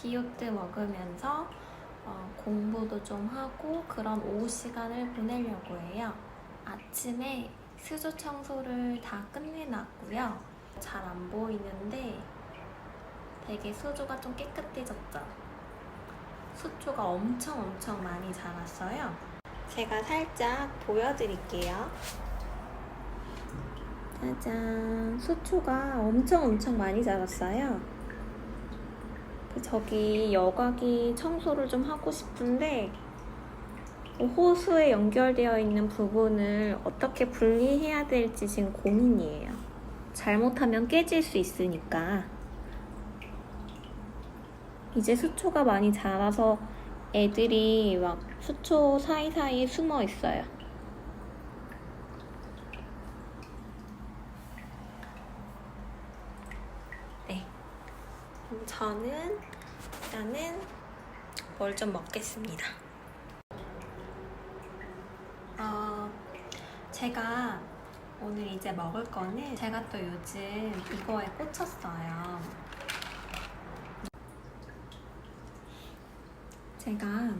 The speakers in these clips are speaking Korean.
비오트 먹으면서 어, 공부도 좀 하고 그런 오후 시간을 보내려고 해요. 아침에 수조 청소를 다 끝내놨고요. 잘 안 보이는데 되게 수조가 좀 깨끗해졌죠. 수초가 엄청 엄청 많이 자랐어요. 제가 살짝 보여드릴게요. 짜잔, 수초가 엄청 엄청 많이 자랐어요. 그 저기 여과기 청소를 좀 하고 싶은데 호수에 연결되어 있는 부분을 어떻게 분리해야 될지 지금 고민이에요. 잘못하면 깨질 수 있으니까. 이제 수초가 많이 자라서 애들이 막 수초 사이사이에 숨어 있어요. 네. 그럼 저는 일단은 뭘 좀 먹겠습니다. 어, 제가 오늘 이제 먹을 거는 제가 또 요즘 이거에 꽂혔어요. 제가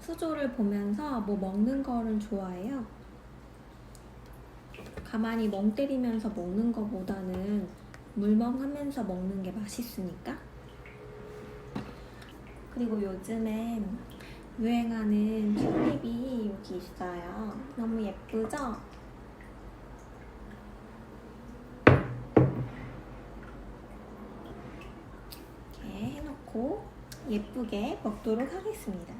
수조를 보면서 뭐 먹는 거를 좋아해요. 가만히 멍 때리면서 먹는 거보다는 물멍하면서 먹는 게 맛있으니까. 그리고 요즘엔 유행하는 튤립이 여기 있어요. 너무 예쁘죠? 이렇게 해놓고 예쁘게 먹도록 하겠습니다.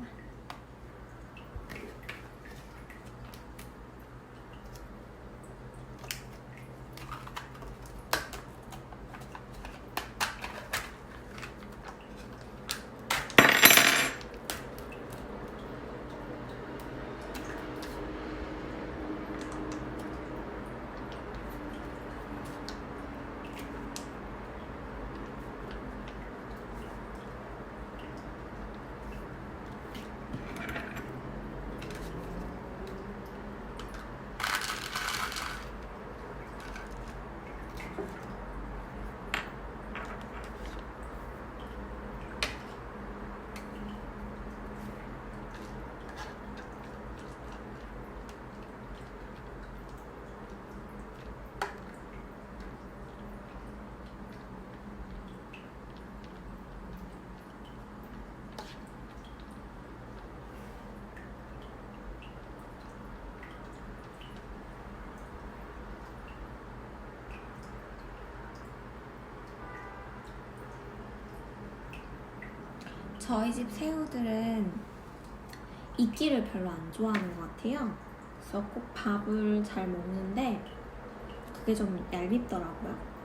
저희 집 새우들은 이끼를 별로 안 좋아하는 것 같아요. 그래서 꼭 밥을 잘 먹는데 그게 좀 얄밉더라고요.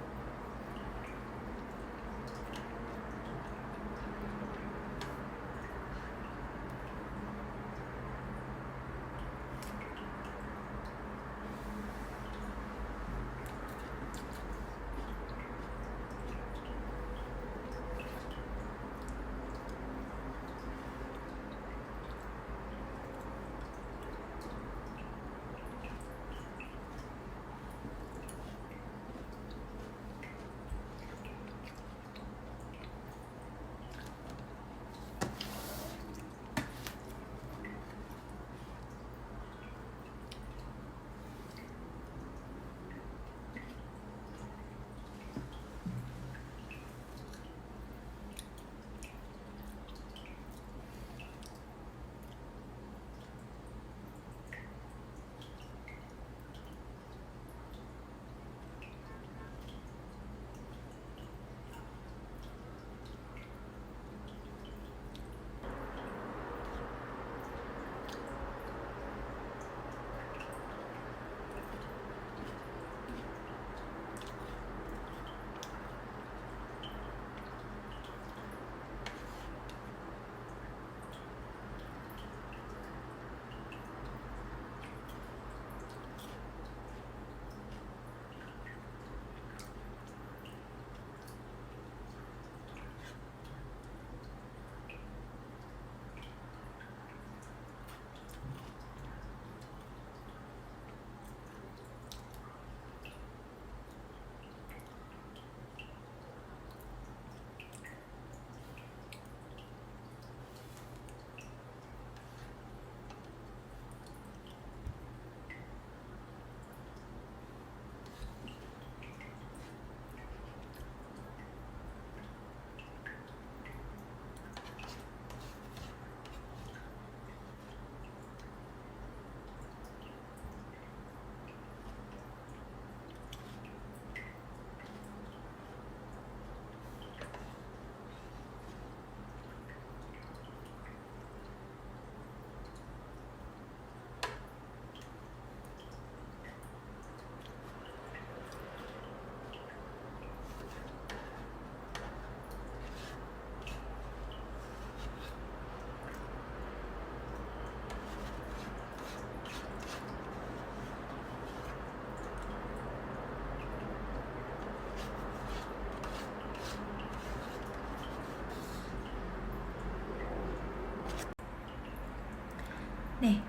네.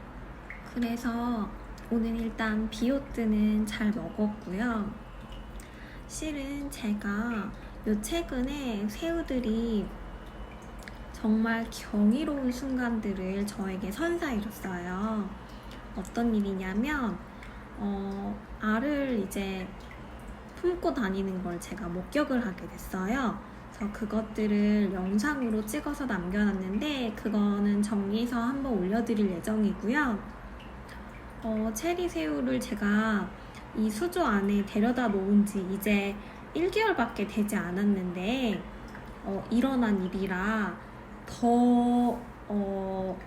그래서 오늘 일단 비오트는 잘 먹었고요. 실은 제가 요 최근에 새우들이 정말 경이로운 순간들을 저에게 선사해줬어요. 어떤 일이냐면, 어, 알을 이제 품고 다니는 걸 제가 목격을 하게 됐어요. 그래서 그것들을 영상으로 찍어서 남겨놨는데, 그거는 정리해서 한번 올려드릴 예정이고요. 어, 체리 새우를 제가 이 수조 안에 데려다 놓은 지 이제 1개월밖에 되지 않았는데, 어, 일어난 일이라 더, 어,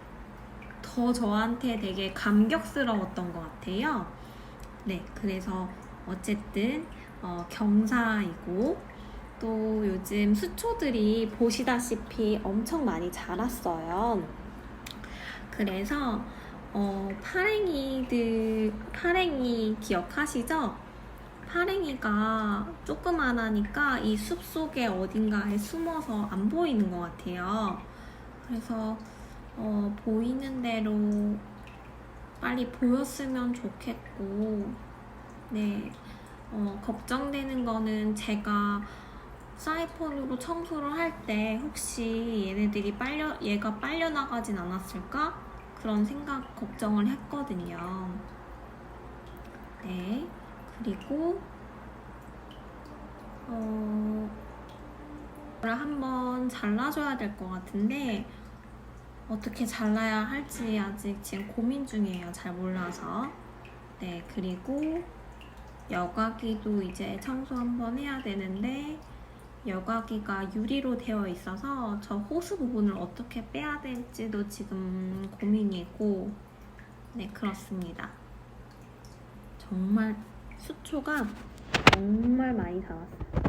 더 저한테 되게 감격스러웠던 것 같아요. 네, 그래서 어쨌든, 어, 경사이고, 또 요즘 수초들이 보시다시피 엄청 많이 자랐어요. 그래서, 어, 파랭이들, 파랭이 기억하시죠? 파랭이가 조그만하니까 이 숲 속에 어딘가에 숨어서 안 보이는 것 같아요. 그래서 어, 보이는 대로 빨리 보였으면 좋겠고, 네, 어, 걱정되는 거는 제가 사이폰으로 청소를 할 때 혹시 얘네들이 빨려, 얘가 빨려 나가진 않았을까? 그런 생각, 걱정을 했거든요. 네. 그리고 어 한번 잘라줘야 될 것 같은데 어떻게 잘라야 할지 아직 지금 고민 중이에요. 잘 몰라서. 네, 그리고 여과기도 이제 청소 한번 해야 되는데 여과기가 유리로 되어 있어서 저 호스 부분을 어떻게 빼야 될지도 지금 고민이고 네, 그렇습니다. 정말 수초가 정말 많이 자랐어요.